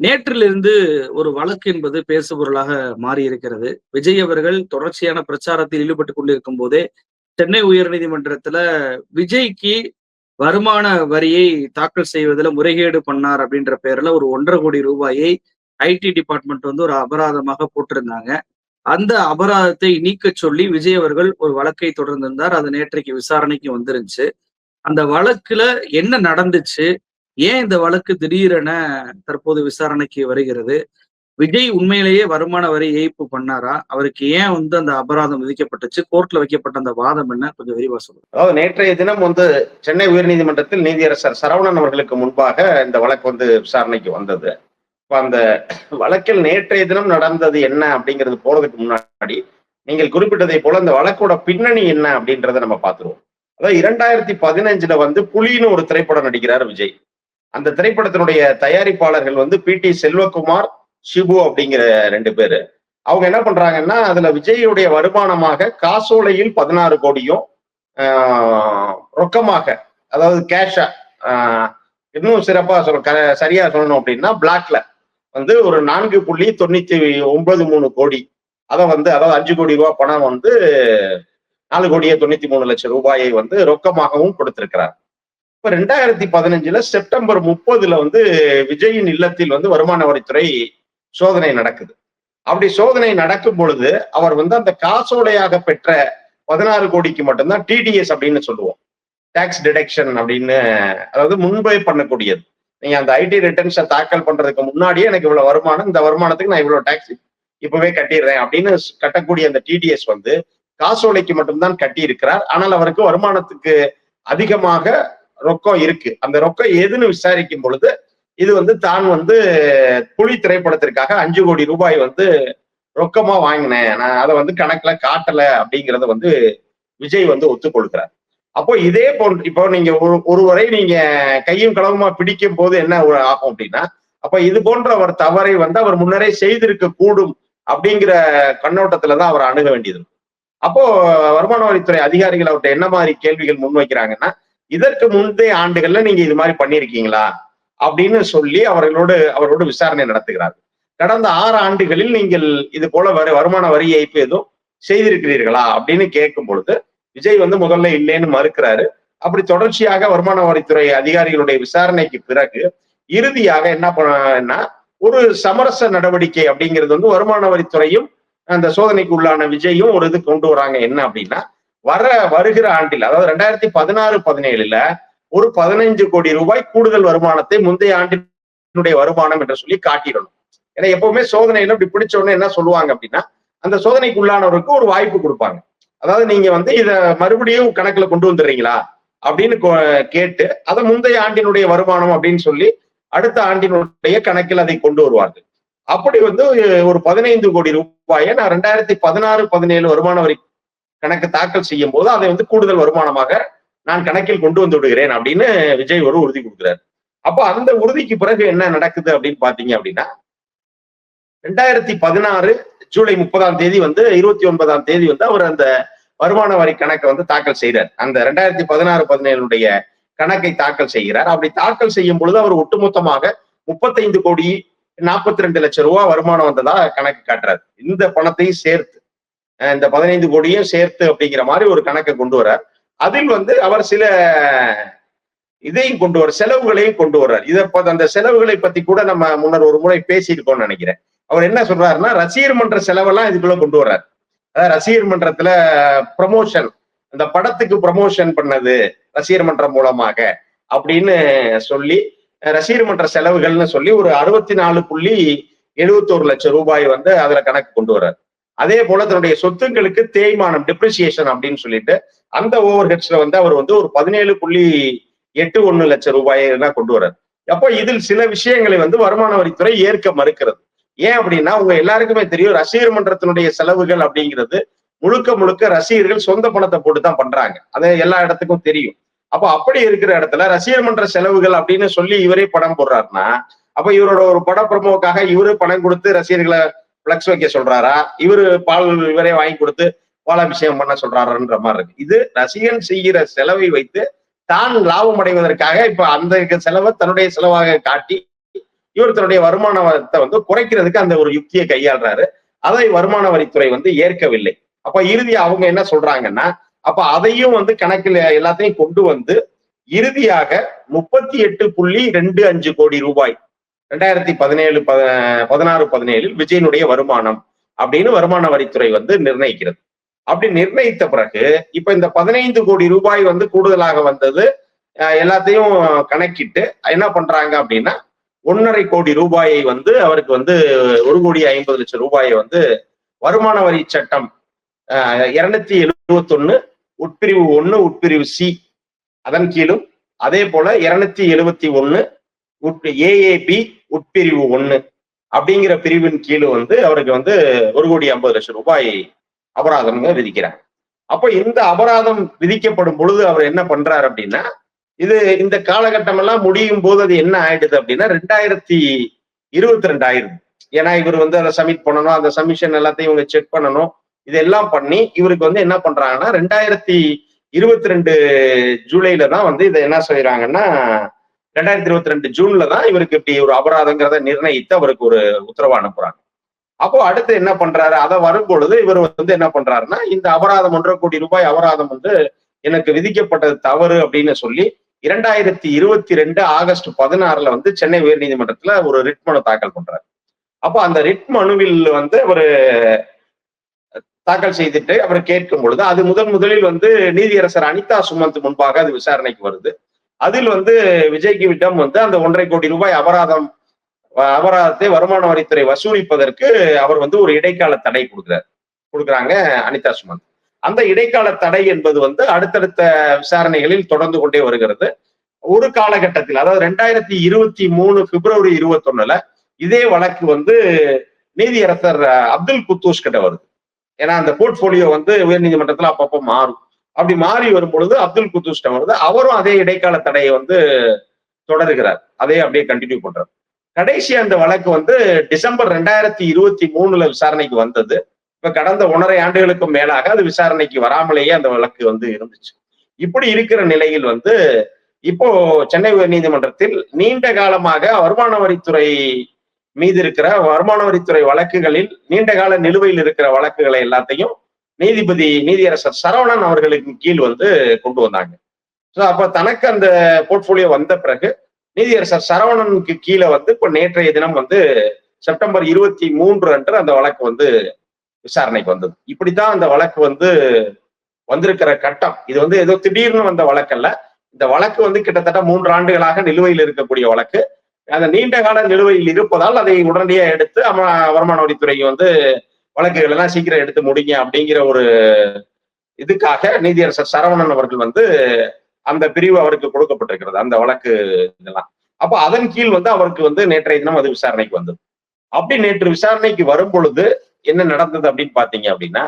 நேற்றிலிருந்து ஒரு வழக்கு என்பது பேசுபொருளாக மாறி இருக்கிறது விஜய் அவர்கள் தொடர்ச்சியான பிரச்சாரத்தில் ஈடுபட்டு கொண்டிருக்கும் போதே சென்னை உயர்நீதிமன்றத்துல விஜய்க்கு வருமான வரியை தாக்கல் செய்வதில் முறைகேடு பண்ணார் அப்படின்ற பேர்ல ஒரு ஒன்றரை கோடி ரூபாயை ஐடி டிபார்ட்மெண்ட் வந்து ஒரு அபராதமாக போட்டிருந்தாங்க. அந்த அபராதத்தை நீக்க சொல்லி விஜய் அவர்கள் ஒரு வழக்கை தொடர்ந்திருந்தார். அது நேற்றைக்கு விசாரணைக்கு வந்துருந்துச்சு. அந்த வழக்குல என்ன நடந்துச்சு? ஏன் இந்த வழக்கு திடீரென தற்போது விசாரணைக்கு வருகிறது? விஜய் உண்மையிலேயே வருமான வரி ஏய்ப்பு பண்ணாரா? அவருக்கு ஏன் வந்து அந்த அபராதம் விதிக்கப்பட்டுச்சு? கோர்ட்ல வைக்கப்பட்ட அந்த வாதம் என்ன? கொஞ்சம் விரிவா சொல்லுங்க. அதாவது நேற்றைய தினம் வந்து சென்னை உயர்நீதிமன்றத்தில் நீதியரசர் சரவணன் அவர்களுக்கு முன்பாக இந்த வழக்கு வந்து விசாரணைக்கு வந்தது. இப்ப அந்த வழக்கில் நேற்றைய தினம் நடந்தது என்ன அப்படிங்கிறது போறதுக்கு முன்னாடி நீங்கள் குறிப்பிட்டதை போல அந்த வழக்கோட பின்னணி என்ன அப்படின்றத நம்ம பார்த்துருவோம். அதாவது இரண்டாயிரத்தி பதினஞ்சுல வந்து புலின்னு ஒரு திரைப்படம் நடிக்கிறார் விஜய். அந்த திரைப்படத்தினுடைய தயாரிப்பாளர்கள் வந்து பி டி செல்வகுமார் ஷிபு அப்படிங்கிற ரெண்டு பேரு. அவங்க என்ன பண்றாங்கன்னா அதுல விஜயுடைய வருமானமாக காசோலையில் பதினாறு கோடியும் ரொக்கமாக அதாவது கேஷா இன்னும் சிறப்பா சொல்ல சரியா சொல்லணும் அப்படின்னா பிளாக்ல வந்து ஒரு நான்கு புள்ளி தொண்ணூத்தி ஒன்பது மூணு கோடி. அதை வந்து அதாவது அஞ்சு கோடி ரூபாய் பணம் வந்து நாலு கோடியே தொண்ணூத்தி மூணு லட்சம் ரூபாயை வந்து ரொக்கமாகவும் கொடுத்திருக்கிறார். இப்ப ரெண்டாயிரத்தி பதினஞ்சுல செப்டம்பர் முப்பதுல வந்து விஜயின் இல்லத்தில் வந்து வருமான வரித்துறை சோதனை நடக்குது. அப்படி சோதனை நடக்கும் பொழுது அவர் வந்து அந்த காசோலையாக பெற்ற பதினாறு கோடிக்கு மட்டும்தான் டிடிஎஸ் அப்படின்னு சொல்லுவோம். டாக்ஸ் டிடக்ஷன் அப்படின்னு அதாவது முன்பே பண்ணக்கூடியது. நீங்க அந்த ஐடி ரிட்டர்ன்ஸை தாக்கல் பண்றதுக்கு முன்னாடியே எனக்கு இவ்வளவு வருமானம் இந்த வருமானத்துக்கு நான் இவ்வளவு டாக்ஸ் இப்பவே கட்டிடுறேன் அப்படின்னு கட்டக்கூடிய அந்த டிடிஎஸ் வந்து காசோலைக்கு மட்டும்தான் கட்டி இருக்கிறார் ஆனால் அவருக்கு வருமானத்துக்கு அதிகமாக ரொக்கம் இருக்கு. அந்த ரொக்கம் எதுன்னு விசாரிக்கும் பொழுது இது வந்து தான் வந்து புலி திரைப்படத்திற்காக அஞ்சு கோடி ரூபாய் வந்து ரொக்கமா வாங்கினேன். நான் அதை வந்து கணக்குல காட்டல அப்படிங்கிறத வந்து விஜய் வந்து ஒத்துக்கொள்கிறார் அப்போ இதே போன்று இப்போ நீங்க ஒரு ஒருவரை நீங்க கையும் களவுமா பிடிக்கும் போது என்ன ஆகும் அப்படின்னா அப்ப இது போன்ற அவர் தவறை வந்து அவர் முன்னரே செய்திருக்க கூடும் அப்படிங்கிற கண்ணோட்டத்துலதான் அவர் அணுக வேண்டியது அப்போ வருமான வரித்துறை அதிகாரிகள் அவர்கிட்ட என்ன மாதிரி கேள்விகள் முன்வைக்கிறாங்கன்னா இதற்கு முந்தைய ஆண்டுகள்ல நீங்க இது மாதிரி பண்ணிருக்கீங்களா அப்படின்னு சொல்லி அவர்களோடு அவரோடு விசாரணை நடத்துகிறார்கள். கடந்த ஆறு ஆண்டுகளில் நீங்கள் இது போல வர வருமான வரி ஏய்ப்பு எதுவும் செய்திருக்கிறீர்களா? அப்படின்னு கேட்கும் பொழுது விஜய் வந்து முதல்ல இல்லைன்னு மறுக்கிறாரு. அப்படி தொடர்ச்சியாக வருமான வரித்துறை அதிகாரிகளுடைய விசாரணைக்கு பிறகு இறுதியாக என்ன பண்ணா ஒரு சமரச நடவடிக்கை அப்படிங்கிறது வந்து வருமான வரித்துறையும் அந்த சோதனைக்கு உள்ளான விஜயும் ஒரு இது கொண்டு வராங்க. என்ன அப்படின்னா வர வருகிற ஆண்டில் அதாவது ரெண்டாயிரத்தி பதினாறு பதினேழுல ஒரு பதினைஞ்சு கோடி ரூபாய் கூடுதல் வருமானத்தை முந்தைய ஆண்டினுடைய வருமானம் என்று சொல்லி காட்டிடணும். ஏன்னா எப்பவுமே சோதனையில இப்படி பிடிச்ச உடனே என்ன சொல்லுவாங்க அப்படின்னா அந்த சோதனைக்கு உள்ளானவருக்கு ஒரு வாய்ப்பு கொடுப்பாங்க. அதாவது நீங்க வந்து இத மறுபடியும் கணக்குல கொண்டு வந்துடுறீங்களா அப்படின்னு கேட்டு அதை முந்தைய ஆண்டினுடைய வருமானம் அப்படின்னு சொல்லி அடுத்த ஆண்டினுடைய கணக்கில் அதை கொண்டு வருவார்கள். அப்படி வந்து ஒரு பதினைந்து கோடி ரூபாயை நான் ரெண்டாயிரத்தி பதினாறு பதினேழு வருமான வரி கணக்கு தாக்கல் செய்யும் போது அதை வந்து கூடுதல் வருமானமாக நான் கணக்கில் கொண்டு வந்து விடுகிறேன் அப்படின்னு விஜய் ஒரு உறுதி கொடுக்குறாரு. அப்போ அந்த உறுதிக்கு பிறகு என்ன நடக்குது அப்படின்னு பாத்தீங்க அப்படின்னா ரெண்டாயிரத்தி பதினாறு ஜூலை முப்பதாம் தேதி வந்து இருபத்தி ஒன்பதாம் தேதி வந்து அவர் அந்த வருமான வரி கணக்கை வந்து தாக்கல் செய்கிறார். அந்த ரெண்டாயிரத்தி பதினாறு பதினேழுடைய கணக்கை தாக்கல் செய்கிறார். அப்படி தாக்கல் செய்யும் பொழுது அவர் ஒட்டுமொத்தமாக முப்பத்தைந்து கோடி நாற்பத்தி ரெண்டு லட்சம் ரூபாய் வருமானம் வந்ததா கணக்கு காட்டுறாரு. இந்த பணத்தையும் சேர்த்து இந்த பதினைந்து கோடியும் சேர்த்து அப்படிங்கிற மாதிரி ஒரு கணக்கை கொண்டு வர்றார். அதில் வந்து அவர் சில இதையும் கொண்டு வர செலவுகளையும் கொண்டு வர்றார். இதை அந்த செலவுகளை பத்தி கூட நம்ம முன்னர் ஒரு முறை பேசியிருக்கோம்னு நினைக்கிறேன். அவர் என்ன சொல்றாருன்னா ரசிகர் மன்ற செலவெல்லாம் இதுக்குள்ள கொண்டு வர்றார். அதாவது ரசிகர் மன்றத்துல ப்ரமோஷன் அந்த படத்துக்கு ப்ரமோஷன் பண்ணது ரசிகர் மன்றம் மூலமாக அப்படின்னு சொல்லி ரசிகர் மன்ற செலவுகள்னு சொல்லி ஒரு அறுபத்தி நாலு புள்ளி எழுபத்தோரு லட்சம் ரூபாய் வந்து அதுல கணக்கு கொண்டு வர்றாரு. அதே போல தன்னுடைய சொத்துங்களுக்கு தேய்மானம் டிப்ரிசியேஷன் அப்படின்னு சொல்லிட்டு அந்த ஓவர் ஹெட்ஸ்ல வந்து அவர் வந்து ஒரு பதினேழு புள்ளி எட்டு ஒண்ணு லட்சம் ரூபாயை தான் கொண்டு வர்றாரு. அப்போ இதில் சில விஷயங்களை வந்து வருமான வரித்துறை ஏற்க மறுக்கிறது. ஏன் அப்படின்னா உங்க எல்லாருக்குமே தெரியும் ரசிகர் மன்றத்தினுடைய செலவுகள் அப்படிங்கிறது முழுக்க முழுக்க ரசிகர்கள் சொந்த பணத்தை போட்டு தான் பண்றாங்க. அது எல்லா இடத்துக்கும் தெரியும். அப்போ அப்படி இருக்கிற இடத்துல ரசிகர் மன்ற செலவுகள் அப்படின்னு சொல்லி இவரே படம் போடுறாருன்னா அப்ப இவரோட ஒரு பட பிரமோக்காக இவரு பணம் கொடுத்து ரசிகர்களை பிளக்ஸ் வைக்க சொல்றாரா? இவரு பால் இவரே வாங்கி கொடுத்து பாலாபிஷேகம் பண்ண சொல்றாருன்ற மாதிரி இருக்கு. இது ரசிகன் செய்கிற செலவை வைத்து தான் லாபம் அடைவதற்காக இப்ப அந்த செலவை தன்னுடைய செலவாக காட்டி இவர் தன்னுடைய வருமானத்தை வந்து குறைக்கிறதுக்கு அந்த ஒரு யுக்தியை கையாளுறாரு. அதை வருமான வரித்துறை வந்து ஏற்கவில்லை. அப்ப இறுதி அவங்க என்ன சொல்றாங்கன்னா அப்ப அதையும் வந்து கணக்கில் எல்லாத்தையும் கொண்டு வந்து இறுதியாக முப்பத்தி எட்டு புள்ளி ரெண்டு அஞ்சு கோடி ரூபாய் ரெண்டாயிரத்தி பதினேழு பதினாறு பதினேழில் விஜயனுடைய வருமானம் அப்படின்னு வருமான வரித்துறை வந்து நிர்ணயிக்கிறது. அப்படி நிர்ணயித்த பிறகு இப்ப இந்த பதினைந்து கோடி ரூபாய் வந்து கூடுதலாக வந்தது எல்லாத்தையும் கணக்கிட்டு என்ன பண்றாங்க அப்படின்னா ஒன்னரை கோடி ரூபாயை வந்து அவருக்கு வந்து ஒரு கோடி ஐம்பது லட்சம் ரூபாயை வந்து வருமான வரி சட்டம் இருநூத்தி எழுபத்தி ஒன்னு உட்பிரிவு ஒன்று உட்பிரிவு சி அதன் கீழும் அதே போல இருநூத்தி எழுபத்தி ஒன்னு ஏஏபி உட்பிரிவு ஒன்னு அப்படிங்கிற பிரிவின் கீழே வந்து அவருக்கு வந்து ஒரு கோடி ஐம்பது லட்சம் ரூபாய் அபராதம் விதிக்கிறாங்க. அப்போ இந்த அபராதம் விதிக்கப்படும் பொழுது அவர் என்ன பண்றாரு அப்படின்னா இது இந்த காலகட்டம் எல்லாம் முடியும் போது அது என்ன ஆயிடுது அப்படின்னா ரெண்டாயிரத்தி இருபத்தி ரெண்டு ஆயிடுது ஏன்னா இவர் வந்து அதை சப்மிட் பண்ணணும் அந்த சப்மிஷன் எல்லாத்தையும் இவங்க செக் பண்ணணும் இதெல்லாம் பண்ணி இவருக்கு வந்து என்ன பண்றாங்கன்னா ரெண்டாயிரத்தி இருபத்தி ரெண்டு ஜூலைல தான் வந்து இதை என்ன செய்யறாங்கன்னா ரெண்டாயிரத்தி இருபத்தி ரெண்டு ஜூன்ல தான் இவருக்கு இப்படி ஒரு அபராதங்கிறத நிர்ணயித்து அவருக்கு ஒரு உத்தரவு அனுப்புறாங்க. அப்போ அடுத்து என்ன பண்றாரு? அதை வரும்பொழுது இவர் வந்து என்ன பண்றாருன்னா இந்த அபராதம் ஒன்றரை கோடி ரூபாய் அபராதம் வந்து எனக்கு விதிக்கப்பட்டது தவறு அப்படின்னு சொல்லி இரண்டாயிரத்தி இருபத்தி ரெண்டு ஆகஸ்ட் பதினாறுல வந்து சென்னை உயர்நீதிமன்றத்துல ஒரு ரிட் மனு தாக்கல் பண்றாரு. அப்போ அந்த ரிட் மனுவில் வந்து ஒரு தாக்கல் செய்துட்டு அவர் கேட்கும் பொழுது அது முதன் முதலில் வந்து நீதியரசர் அனிதா சுமந்த் முன்பாக அது விசாரணைக்கு வருது. அதில் வந்து விஜய்க்கு விட்டம் வந்து அந்த ஒன்றரை கோடி ரூபாய் அபராதம் அபராதத்தை வருமான வரித்துறை வசூலிப்பதற்கு அவர் வந்து ஒரு இடைக்கால தடை கொடுக்குறாரு. கொடுக்குறாங்க அனிதா சுமந்த். அந்த இடைக்கால தடை என்பது வந்து அடுத்தடுத்த விசாரணைகளில் தொடர்ந்து கொண்டே வருகிறது. ஒரு காலகட்டத்தில் அதாவது ரெண்டாயிரத்தி இருபத்தி மூணு பிப்ரவரி இருபத்தொன்னுல இதே வழக்கு வந்து நீதியரசர் அப்துல் குத்தூஸ் கிட்ட வருது. ஏன்னா அந்த போர்ட்போலியோ வந்து உயர்நீதிமன்றத்தில் அப்பப்போ மாறும். அப்படி மாறி வரும் பொழுது அப்துல் குத்துஷ்டம் வருது அவரும் அதே இடைக்கால தடையை வந்து தொடருகிறார். அதே அப்படியே கண்டினியூ பண்றார். கடைசி அந்த வழக்கு வந்து டிசம்பர் ரெண்டாயிரத்தி இருபத்தி மூணுல விசாரணைக்கு வந்தது. இப்ப கடந்த ஒன்றரை ஆண்டுகளுக்கும் மேலாக அது விசாரணைக்கு வராமலேயே அந்த வழக்கு வந்து இருந்துச்சு. இப்படி இருக்கிற நிலையில் வந்து இப்போ சென்னை உயர்நீதிமன்றத்தில் நீண்ட காலமாக வருமான வரித்துறை மீது இருக்கிற வருமான வரித்துறை வழக்குகளில் நீண்ட கால நிலுவையில் இருக்கிற வழக்குகளை எல்லாத்தையும் நீதிபதி நீதியரசர் சரவணன் அவர்களுக்கு கீழ் வந்து கொண்டு வந்தாங்க. ஸோ அப்போ தனக்கு அந்த போர்ட்ஃபோலியோ வந்த பிறகு நீதியரசர் சரவணனுக்கு கீழே வந்து இப்போ நேற்றைய தினம் வந்து செப்டம்பர் இருபத்தி மூன்று அன்று அந்த வழக்கு வந்து விசாரணைக்கு வந்தது. இப்படித்தான் அந்த வழக்கு வந்து வந்திருக்கிற கட்டம். இது வந்து ஏதோ திடீர்னு வந்த வழக்கல்ல. இந்த வழக்கு வந்து கிட்டத்தட்ட மூன்று ஆண்டுகளாக நிலுவையில் இருக்கக்கூடிய வழக்கு. அந்த நீண்ட கால நிலுவையில் இருப்பதால் அதை உடனடியாக எடுத்து வருமான வரித்துறை வந்து வழக்குகள் எல்லாம் சீக்கிரம் எடுத்து முடிங்க அப்படிங்கிற ஒரு இதுக்காக நீதியரசர் சரவணன் அவர்கள் வந்து அந்த பிரிவு அவருக்கு கொடுக்கப்பட்டிருக்கிறது அந்த வழக்கு இதெல்லாம். அப்போ அதன் கீழ் வந்து அவருக்கு வந்து நேற்றைய தினம் அது விசாரணைக்கு வந்தது. அப்படி நேற்று விசாரணைக்கு வரும் பொழுது என்ன நடந்தது அப்படின்னு பாத்தீங்க அப்படின்னா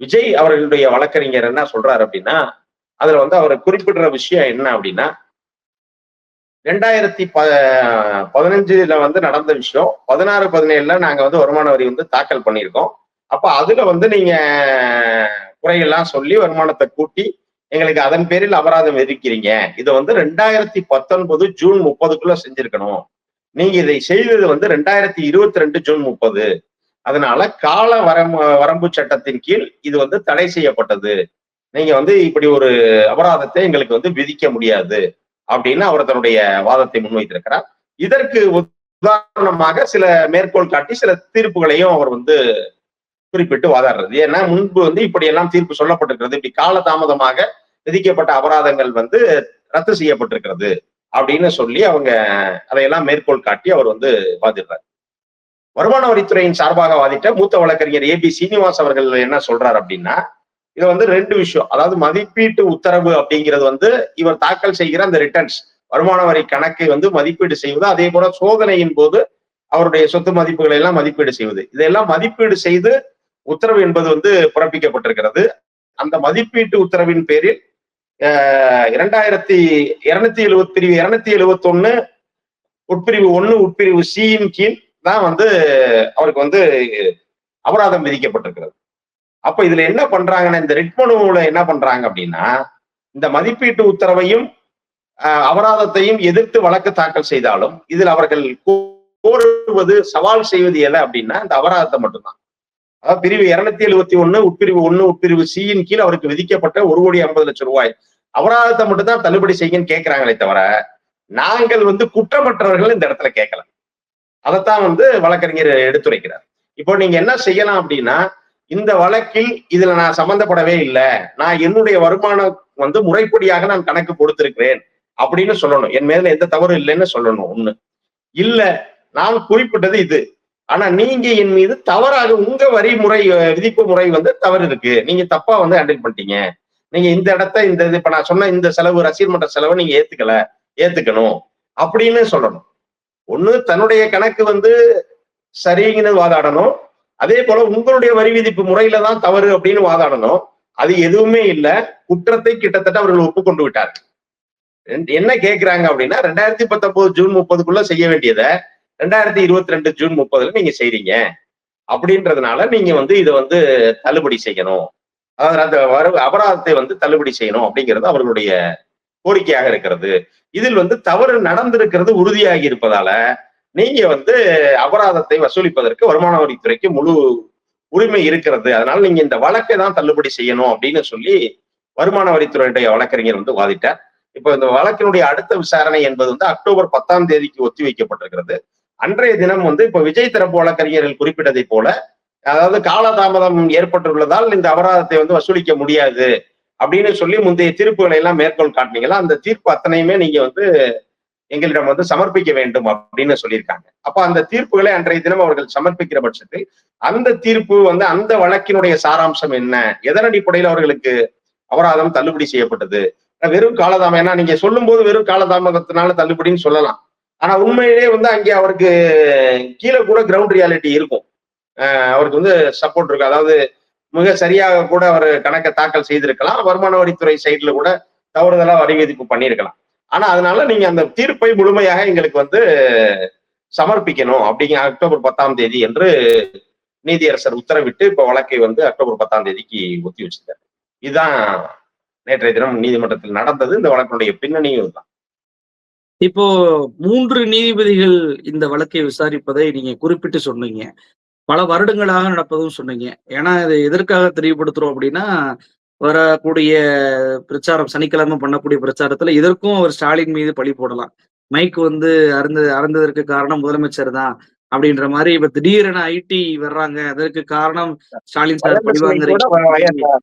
விஜய் அவர்களுடைய வழக்கறிஞர் என்ன சொல்றாரு அப்படின்னா அதுல வந்து அவர் குறிப்பிடுற விஷயம் என்ன அப்படின்னா ரெண்டாயிரத்தி ப பதினஞ்சுல வந்து நடந்த விஷயம் பதினாறு பதினேழுல நாங்க வந்து வருமான வரி வந்து தாக்கல் பண்ணியிருக்கோம். அப்ப அதுல வந்து நீங்க குறையெல்லாம் சொல்லி வருமானத்தை கூட்டி எங்களுக்கு அதன் பேரில் அபராதம் விதிக்கிறீங்க. இதை வந்து ரெண்டாயிரத்தி பத்தொன்பது ஜூன் முப்பதுக்குள்ள செஞ்சிருக்கணும். நீங்க இதை செய்தது வந்து ரெண்டாயிரத்தி இருபத்தி ரெண்டு ஜூன் முப்பது. அதனால கால வரம்பு வரம்பு சட்டத்தின் கீழ் இது வந்து தடை செய்யப்பட்டது. நீங்க வந்து இப்படி ஒரு அபராதத்தை எங்களுக்கு வந்து விதிக்க முடியாது அப்படின்னு அவர் தன்னுடைய வாதத்தை முன்வைத்திருக்கிறார். இதற்கு உதாரணமாக சில மேற்கோள் காட்டி சில தீர்ப்புகளையும் அவர் வந்து குறிப்பிட்டு வாதாடுறது. ஏன்னா முன்பு வந்து இப்படி எல்லாம் தீர்ப்பு சொல்லப்பட்டிருக்கிறது. இப்படி காலதாமதமாக விதிக்கப்பட்ட அபராதங்கள் வந்து ரத்து செய்யப்பட்டிருக்கிறது அப்படின்னு சொல்லி அவங்க அதையெல்லாம் மேற்கோள் காட்டி அவர் வந்து வாதிடுறாரு. வருமான வரித்துறையின் சார்பாக வாதிட்ட மூத்த வழக்கறிஞர் ஏ பி சீனிவாஸ் அவர்கள் என்ன சொல்றாரு அப்படின்னா இது வந்து ரெண்டு விஷயம். அதாவது மதிப்பீட்டு உத்தரவு அப்படிங்கிறது வந்து இவர் தாக்கல் செய்கிற அந்த ரிட்டர்ன்ஸ் வருமான வரி கணக்கை வந்து மதிப்பீடு செய்வது அதே போல சோதனையின் போது அவருடைய சொத்து மதிப்புகளை எல்லாம் மதிப்பீடு செய்வது. இதெல்லாம் மதிப்பீடு செய்து உத்தரவு என்பது வந்து பிறப்பிக்கப்பட்டிருக்கிறது. அந்த மதிப்பீட்டு உத்தரவின் பேரில் இரண்டாயிரத்தி இருநூத்தி எழுபத்தி பிரிவு இருநூத்தி எழுபத்தி ஒன்னு உட்பிரிவு ஒன்னு உட்பிரிவு சியின் கீழ் தான் வந்து அவருக்கு வந்து அபராதம் விதிக்கப்பட்டிருக்கிறது. அப்ப இதுல என்ன பண்றாங்கன்னா இந்த ரிட் மனுவுல என்ன பண்றாங்க அப்படின்னா இந்த மதிப்பீட்டு உத்தரவையும் அபராதத்தையும் எதிர்த்து வழக்கு தாக்கல் செய்தாலும் இதில் அவர்கள் கோருவது சவால் செய்வது எதை அப்படின்னா இந்த அபராதத்தை மட்டும்தான். அதாவது பிரிவு இருநூத்தி எழுபத்தி ஒண்ணு உட்பிரிவு ஒண்ணு உட்பிரிவு சியின் கீழ் அவருக்கு விதிக்கப்பட்ட ஒரு கோடி ஐம்பது லட்சம் ரூபாய். அபராதத்தை மட்டும் தான் தள்ளுபடி செய்யுங்கன்னு கேட்கிறாங்களே தவிர நாங்கள் வந்து குற்றமற்றவர்கள் இந்த இடத்துல கேட்கல அதைத்தான் வந்து வழக்கறிஞர் எடுத்துரைக்கிறார். இப்போ நீங்க என்ன செய்யலாம் அப்படின்னா இந்த வழக்கில் இதுல நான் சம்பந்தப்படவே இல்லை. நான் என்னுடைய வருமானம் வந்து முறைப்படியாக நான் கணக்கு கொடுத்திருக்கிறேன் அப்படின்னு சொல்லணும். என் மேல எந்த தவறு இல்லைன்னு சொல்லணும். ஒண்ணு. இல்ல நான் குறிப்பிட்டது இது. ஆனா நீங்க என் மீது தவறாக உங்க வரி முறை விதிப்பு முறை வந்து தவறு இருக்கு. நீங்க தப்பா வந்து ஹேண்டில் பண்ணிட்டீங்க. நீங்க இந்த இடத்த இந்த இது இப்ப நான் சொன்ன இந்த செலவு ரசீது மன்ற செலவை நீங்க ஏத்துக்கல ஏத்துக்கணும் அப்படின்னு சொல்லணும். ஒண்ணு தன்னுடைய கணக்கு வந்து சரிங்கன்னு வாதாடணும். அதே போல உங்களுடைய வரி விதிப்பு முறையில தான் தவறு அப்படின்னு வாதாடணும். அது எதுவுமே இல்லை. குற்றத்தை கிட்டத்தட்ட அவர்கள் ஒப்புக்கொண்டு விட்டார் என்ன கேட்கிறாங்க அப்படின்னா ரெண்டாயிரத்தி பத்தொன்பது ஜூன் முப்பதுக்குள்ள செய்ய வேண்டியதை ரெண்டாயிரத்தி இருபத்தி ரெண்டு ஜூன் முப்பதுல நீங்க செய்றீங்க. அப்படின்றதுனால நீங்க வந்து இதை வந்து தள்ளுபடி செய்யணும். அதாவது அந்த வரு அபராதத்தை வந்து தள்ளுபடி செய்யணும் அப்படிங்கிறது அவர்களுடைய கோரிக்கையாக இருக்கிறது. இதில் வந்து தவறு நடந்திருக்கிறது உறுதியாகி இருப்பதால நீங்க வந்து அபராதத்தை வசூலிப்பதற்கு வருமான வரித்துறைக்கு முழு உரிமை இருக்கிறது. அதனால நீங்க இந்த வழக்கை தான் தள்ளுபடி செய்யணும் அப்படின்னு சொல்லி வருமான வரித்துறையுடைய வழக்கறிஞர் வந்து வாதிட்டார். இப்போ இந்த வழக்கினுடைய அடுத்த விசாரணை என்பது வந்து அக்டோபர் பத்தாம் தேதிக்கு ஒத்தி வைக்கப்பட்டிருக்கிறது. அன்றைய தினம் வந்து இப்ப விஜய் தரப்பு வழக்கறிஞர்கள் குறிப்பிட்டதை போல அதாவது காலதாமதம் ஏற்பட்டுள்ளதால் இந்த அபராதத்தை வந்து வசூலிக்க முடியாது அப்படின்னு சொல்லி முந்தைய தீர்ப்புகளை எல்லாம் மேற்கோள் காட்டினீங்களா அந்த தீர்ப்பு அத்தனையுமே நீங்க வந்து எங்களிடம் வந்து சமர்ப்பிக்க வேண்டும் அப்படின்னு சொல்லியிருக்காங்க. அப்ப அந்த தீர்ப்புகளை அன்றைய தினம் அவர்கள் சமர்ப்பிக்கிற பட்சத்தில் அந்த தீர்ப்பு வந்து அந்த வழக்கினுடைய சாராம்சம் என்ன எதன் அடிப்படையில் அவர்களுக்கு அபராதம் தள்ளுபடி செய்யப்பட்டது வெறும் காலதாமம் ஏன்னா நீங்க சொல்லும் போது வெறும் காலதாமதத்தினால தள்ளுபடின்னு சொல்லலாம். ஆனா உண்மையிலேயே வந்து அங்கே அவருக்கு கீழே கூட கிரவுண்ட் ரியாலிட்டி இருக்கும். அவருக்கு வந்து சப்போர்ட் இருக்கு. அதாவது மிக சரியாக கூட அவர் கணக்கை தாக்கல் செய்திருக்கலாம். வருமான வரித்துறை சைட்ல கூட தவறுதலா வரி விதிப்பு பண்ணியிருக்கலாம். ஆனா அதனால நீங்க அந்த தீர்ப்பை முழுமையாக எங்களுக்கு வந்து சமர்ப்பிக்கணும் அப்படிங்கிற அக்டோபர் பத்தாம் தேதி என்று நீதியரசர் உத்தரவிட்டு இப்ப வழக்கை வந்து அக்டோபர் பத்தாம் தேதிக்கு ஒத்தி வச்சிருக்காரு. இதுதான் நேற்றைய தினம் நீதிமன்றத்தில் நடந்தது. இந்த வழக்கினுடைய பின்னணியும் தான் இப்போ மூன்று நீதிபதிகள் இந்த வழக்கை விசாரிப்பதை நீங்க குறிப்பிட்டு சொன்னீங்க. பல வருடங்களாக நடப்பதும் சொன்னீங்க. ஏன்னா இதை எதற்காக தெரியப்படுத்துறோம் அப்படின்னா வரக்கூடிய பிரச்சாரம் சனிக்கிழமை பண்ணக்கூடிய பிரச்சாரத்துல இதற்கும் அவர் ஸ்டாலின் மீது பழி போடலாம். மைக் வந்து அருந்த அறந்ததற்கு காரணம் முதலமைச்சர் தான் அப்படின்ற மாதிரி இப்ப திடீரென ஐடி வர்றாங்க. அதற்கு காரணம் ஸ்டாலின் சார் பழி வாங்குறீங்க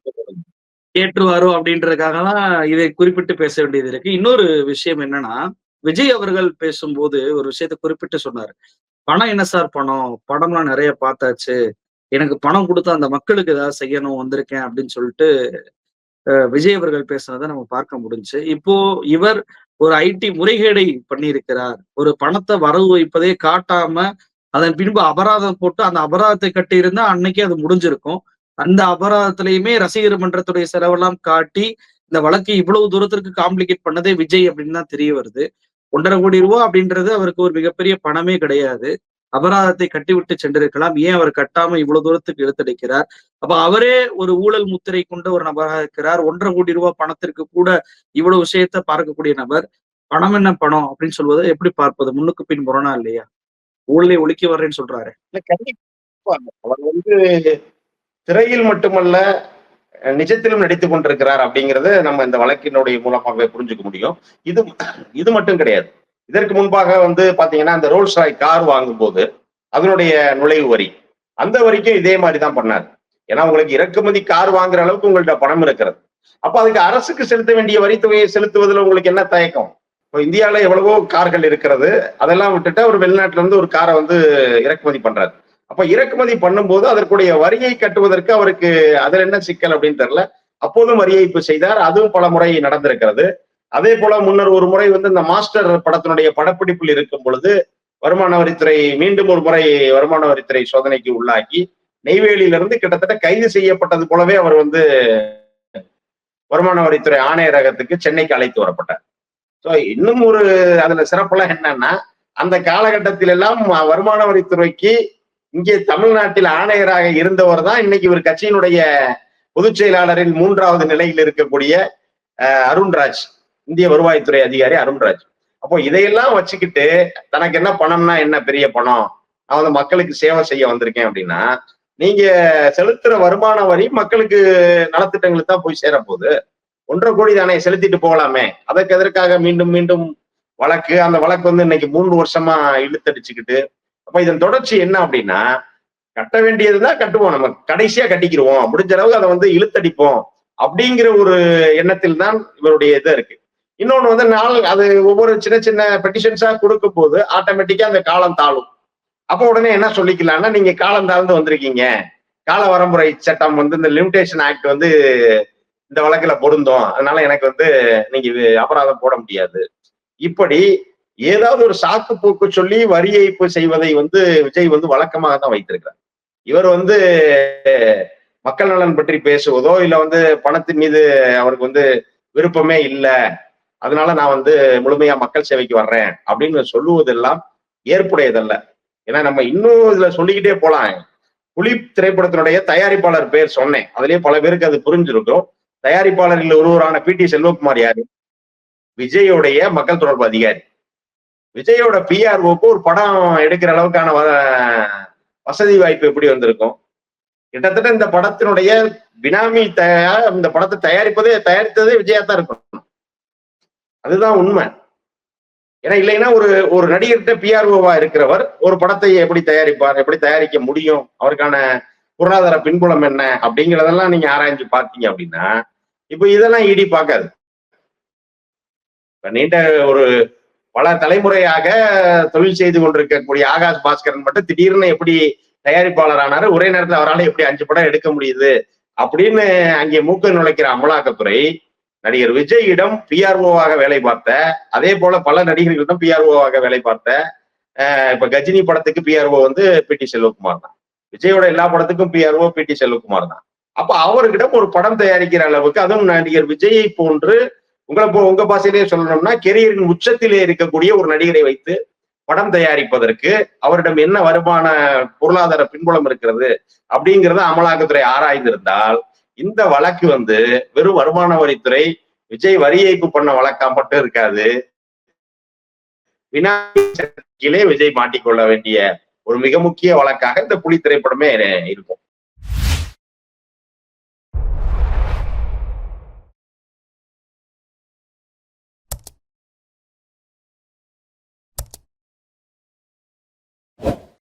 ஏற்றுவாரோ அப்படின்றதுக்காக தான் இதை குறிப்பிட்டு பேச வேண்டியது இருக்கு. இன்னொரு விஷயம் என்னன்னா விஜய் அவர்கள் பேசும்போது ஒரு விஷயத்தை குறிப்பிட்டு சொன்னார். பணம் என்ன சார் பணம்? படம்லாம் நிறைய பார்த்தாச்சு. எனக்கு பணம் கொடுத்து அந்த மக்களுக்கு ஏதாவது செய்யணும் வந்திருக்கேன் அப்படின்னு சொல்லிட்டு அஹ், விஜய் அவர்கள் பேசுனதை நம்ம பார்க்க முடிஞ்சு. இப்போ இவர் ஒரு ஐடி முறைகேடை பண்ணியிருக்கிறார். ஒரு பணத்தை வரவு வைப்பதே காட்டாம அதன் பின்பு அபராதம் போட்டு அந்த அபராதத்தை கட்டியிருந்தா அன்னைக்கே அது முடிஞ்சிருக்கும். அந்த அபராதத்திலையுமே ரசிகர் மன்றத்துடைய செலவெல்லாம் காட்டி இந்த வழக்கு இவ்வளவு தூரத்திற்கு காம்ப்ளிகேட் பண்ணதே விஜய் அப்படின்னு தான் தெரிய வருது. ஒன்றரை கோடி ரூபா அப்படின்றது அவருக்கு ஒரு மிகப்பெரிய பணமே கிடையாது. அபராதத்தை கட்டிவிட்டு சென்றிருக்கலாம். ஏன் அவர் கட்டாம இவ்வளவு தூரத்துக்கு இழுத்தடிக்கிறார்? அப்ப அவரே ஒரு ஊழல் முத்திரை கொண்ட ஒரு நபராக இருக்கிறார். ஒன்றரை கோடி ரூபாய் பணத்திற்கு கூட இவ்வளவு விஷயத்த பார்க்கக்கூடிய நபர் பணம் என்ன பணம் அப்படின்னு சொல்வதை எப்படி பார்ப்பது? முன்னுக்கு பின் முரணா இல்லையா? ஊழலை ஒழிக்க வர்றேன்னு சொல்றாரு. கண்டிப்பா. அவர் வந்து திரையில் மட்டுமல்ல நிஜத்திலும் நடித்துக் கொண்டிருக்கிறார் அப்படிங்கிறது நம்ம இந்த வழக்கினுடைய மூலமாகவே புரிஞ்சுக்க முடியும். இது இது மட்டும் கிடையாது. இதற்கு முன்பாக வந்து பாத்தீங்கன்னா அந்த ரோல்ஸ் ராய் கார் வாங்கும்போது அதனுடைய நுழைவு வரி அந்த வரிக்கும் இதே மாதிரி தான் பண்ணாரு. ஏன்னா உங்களுக்கு இறக்குமதி கார் வாங்குற அளவுக்கு உங்கள்ட்ட பணம் இருக்கிறது. அப்ப அதுக்கு அரசுக்கு செலுத்த வேண்டிய வரித்தொகையை செலுத்துவதில் உங்களுக்கு என்ன தயக்கம்? இப்போ இந்தியாவில் எவ்வளவோ கார்கள் இருக்கிறது. அதெல்லாம் விட்டுட்டு அவர் வெளிநாட்டுல இருந்து ஒரு காரை வந்து இறக்குமதி பண்றாரு. அப்ப இறக்குமதி பண்ணும்போது அதற்குடைய வரியை கட்டுவதற்கு அவருக்கு அதுல என்ன சிக்கல் அப்படின்னு தெரியல. அப்போதும் வரி ஏய்ப்பு செய்தார். அதுவும் பல முறை நடந்திருக்கிறது. அதே போல முன்னர் ஒரு முறை வந்து இந்த மாஸ்டர் படத்தினுடைய படப்பிடிப்பில் இருக்கும் பொழுது வருமான வரித்துறை மீண்டும் ஒரு முறை வருமான வரித்துறை சோதனைக்கு உள்ளாக்கி நெய்வேலியிலிருந்து கிட்டத்தட்ட கைது செய்யப்பட்டது போலவே அவர் வந்து வருமான வரித்துறை ஆணையரகத்துக்கு சென்னைக்கு அழைத்து வரப்பட்டார். ஸோ இன்னும் ஒரு அதுல சிறப்பெல்லாம் என்னன்னா அந்த காலகட்டத்தில் எல்லாம் வருமான வரித்துறைக்கு இங்கே தமிழ்நாட்டில் ஆணையராக இருந்தவர் தான் இன்னைக்கு இவர் கட்சியினுடைய பொதுச் செயலாளரின் மூன்றாவது நிலையில் இருக்கக்கூடிய அஹ், அருண்ராஜ் இந்திய வருவாய்த்துறை அதிகாரி அருண்ராஜ். அப்போ இதையெல்லாம் வச்சுக்கிட்டு தனக்கு என்ன பணம்னா என்ன பெரிய பணம்? நான் வந்து மக்களுக்கு சேவை செய்ய வந்திருக்கேன் அப்படின்னா நீங்க செலுத்துற வருமான வரி மக்களுக்கு நலத்திட்டங்களுக்கு தான் போய் சேர போகுது ஒன்றரை கோடி தானே செலுத்திட்டு போகலாமே. அதற்கு எதற்காக மீண்டும் மீண்டும் வழக்கு? அந்த வழக்கு வந்து இன்னைக்கு மூன்று வருஷமா இழுத்தடிச்சுக்கிட்டு அப்ப இதன் தொடர்ச்சி என்ன அப்படின்னா கட்ட வேண்டியதுதான் கட்டுவோம். நம்ம கடைசியா கட்டிக்கிருவோம். முடிஞ்ச அளவுக்கு அதை வந்து இழுத்தடிப்போம். அப்படிங்கிற ஒரு எண்ணத்தில் தான் இவருடைய இது இருக்கு. இன்னொன்னு வந்து நாள் அது ஒவ்வொரு சின்ன சின்ன பெட்டிஷன்ஸா கொடுக்கும் போது ஆட்டோமேட்டிக்கா அந்த காலம் தாழும். அப்ப உடனே என்ன சொல்லிக்கலாம்னா நீங்க காலம் தாழ்ந்து வந்திருக்கீங்க. கால வரமுறை சட்டம் வந்து இந்த லிமிடேஷன் ஆக்ட் வந்து இந்த வழக்குல பொருந்தும். அதனால எனக்கு வந்து நீங்க அபராதம் போட முடியாது. இப்படி ஏதாவது ஒரு சாக்கு போக்கு சொல்லி வரி ஏய்ப்பு செய்வதை வந்து விஜய் வந்து வழக்கமாக தான் வைத்திருக்கிறார். இவர் வந்து மக்கள் நலன் பற்றி பேசுவதோ இல்ல வந்து பணத்தின் மீது அவருக்கு வந்து விருப்பமே இல்லை அதனால நான் வந்து முழுமையா மக்கள் சேவைக்கு வர்றேன் அப்படின்னு சொல்லுவதெல்லாம் ஏற்புடையதல்ல. ஏன்னா நம்ம இன்னும் இதுல சொல்லிக்கிட்டே போலாம். புலி திரைப்படத்தினுடைய தயாரிப்பாளர் பேர் சொன்னேன். அதுலயே பல பேருக்கு அது புரிஞ்சிருக்கும். தயாரிப்பாளர்கள் ஒருவரான பி டி செல்வகுமார் யாரு? விஜயோடைய மக்கள் தொடர்பு அதிகாரி. விஜயோட பிஆர்ஓக்கு ஒரு படம் எடுக்கிற அளவுக்கான வசதி வாய்ப்பு எப்படி வந்திருக்கும்? கிட்டத்தட்ட இந்த படத்தினுடைய பினாமி தயார் இந்த படத்தை தயாரிப்பதே தயாரித்ததே விஜயா தான் இருக்கும் அதுதான் உண்மை. ஏன்னா இல்லைன்னா ஒரு ஒரு நடிகர்கிட்ட பிஆர்ஓவா இருக்கிறவர் ஒரு படத்தை எப்படி தயாரிப்பார் எப்படி தயாரிக்க முடியும் அவருக்கான பொருளாதார பின்புலம் என்ன அப்படிங்கிறதெல்லாம் நீங்க ஆராய்ஞ்சு பார்த்தீங்க அப்படின்னா இப்ப இதெல்லாம் இடி பார்க்காது. நீண்ட ஒரு பல தலைமுறையாக தொழில் செய்து கொண்டிருக்கக்கூடிய ஆகாஷ் பாஸ்கரன் மட்டும் திடீர்னு எப்படி தயாரிப்பாளர் ஆனாரு ஒரே நேரத்தில் அவரால் எப்படி அஞ்சு படம் எடுக்க முடியுது அப்படின்னு அங்கே மூக்க நுழைக்கிற அமலாக்கத்துறை நடிகர் விஜயிடம் பிஆர்ஓவாக வேலை பார்த்த அதே போல பல நடிகர்களிடம் பிஆர்ஓவாக வேலை பார்த்த இப்ப கஜினி படத்துக்கு பிஆர்ஓ வந்து பி டி செல்வகுமார் தான். விஜயோட எல்லா படத்துக்கும் பிஆர்ஓ பி டி செல்வகுமார் தான். அப்ப அவர்கிட்ட ஒரு படம் தயாரிக்கிற அளவுக்கு அதுவும் நடிகர் விஜயை போன்று உங்களை உங்க பாசையிலேயே சொல்லணும்னா கெரியரின் உச்சத்திலே இருக்கக்கூடிய ஒரு நடிகரை வைத்து படம் தயாரிப்பதற்கு அவரிடம் என்ன வருமான பொருளாதார பின்புலம் இருக்கிறது அப்படிங்கிறத அமலாக்கத்துறை ஆராய்ந்திருந்தால் இந்த வழக்கு வந்து வெறும் வருமான வரித்துறை விஜய் வரி ஏய்ப்பு பண்ண வழக்கா மட்டும் இருக்காது. வினாடிலே விஜய் மாட்டிக்கொள்ள வேண்டிய ஒரு மிக முக்கிய வழக்காக இந்த புலி திரைப்படமே இருக்கும்.